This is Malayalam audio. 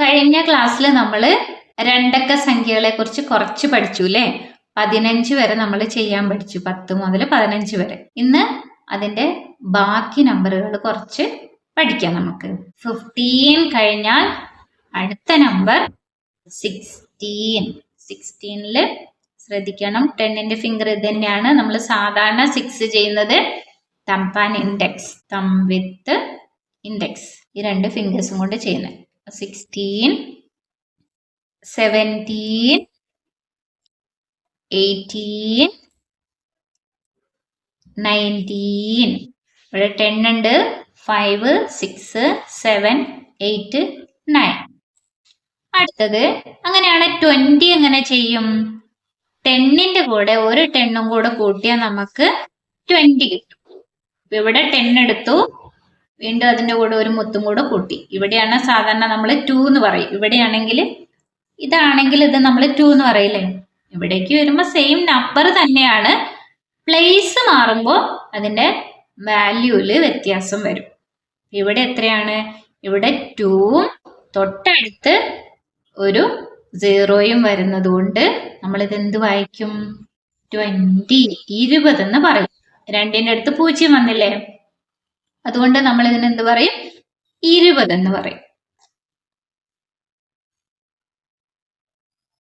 കഴിഞ്ഞ ക്ലാസ്സിൽ നമ്മൾ രണ്ടക്ക സംഖ്യകളെ കുറിച്ച് കുറച്ച് പഠിച്ചു അല്ലേ പതിനഞ്ച് വരെ നമ്മൾ ചെയ്യാൻ പഠിച്ചു. പത്ത് മുതൽ പതിനഞ്ച് വരെ. ഇന്ന് അതിന്റെ ബാക്കി നമ്പറുകൾ കുറച്ച് പഠിക്കാം നമുക്ക്. ഫിഫ്റ്റീൻ കഴിഞ്ഞാൽ അടുത്ത നമ്പർ സിക്സ്റ്റീൻ സിക്സ്റ്റീനിൽ ശ്രദ്ധിക്കണം. ടെന്നിന്റെ ഫിംഗർ ഇത് തന്നെയാണ് നമ്മൾ സാധാരണ സിക്സ് ചെയ്യുന്നത്. തമ്പാൻ ഇൻഡെക്സ് തം വിത്ത് ഇൻഡെക്സ് ഈ രണ്ട് ഫിംഗേഴ്സും കൊണ്ട് ചെയ്യുന്നത്. സിക്സ്റ്റീൻ സെവന്റീൻ എയ്റ്റീൻ നയന്റീൻ ഇവിടെ ടെൻ ഉണ്ട്. Five six seven eight nine അടുത്തത് അങ്ങനെയാണ് ട്വന്റി എങ്ങനെ ചെയ്യും? ടെന്നിന്റെ കൂടെ ഒരു ടെണ്ണും കൂടെ കൂട്ടിയാൽ നമുക്ക് ട്വന്റി കിട്ടും. ഇവിടെ ടെൻ എടുത്തു. വീണ്ടും അതിന്റെ കൂടെ ഒരു മുത്തും കൂടെ കൂട്ടി. ഇവിടെയാണ് സാധാരണ നമ്മൾ ടു എന്ന് പറയും. ഇവിടെയാണെങ്കിൽ ഇതാണെങ്കിൽ ഇത് നമ്മൾ ടു എന്ന് പറയില്ലേ? ഇവിടേക്ക് വരുമ്പോൾ സെയിം നമ്പർ തന്നെയാണ്. പ്ലേസ് മാറുമ്പോൾ അതിന്റെ വാല്യൂൽ വ്യത്യാസം വരും. ഇവിടെ എത്രയാണ്? ഇവിടെ ടൂവും തൊട്ടടുത്ത് ഒരു സീറോയും വരുന്നത് കൊണ്ട് നമ്മളിത് എന്ത് വായിക്കും? ട്വന്റി ഇരുപത് എന്ന് പറയും. രണ്ടിന്റെ അടുത്ത് പൂജ്യം വന്നില്ലേ? അതുകൊണ്ട് നമ്മൾ ഇതിന് എന്ത് പറയും? ഇരുപത് എന്ന് പറയും.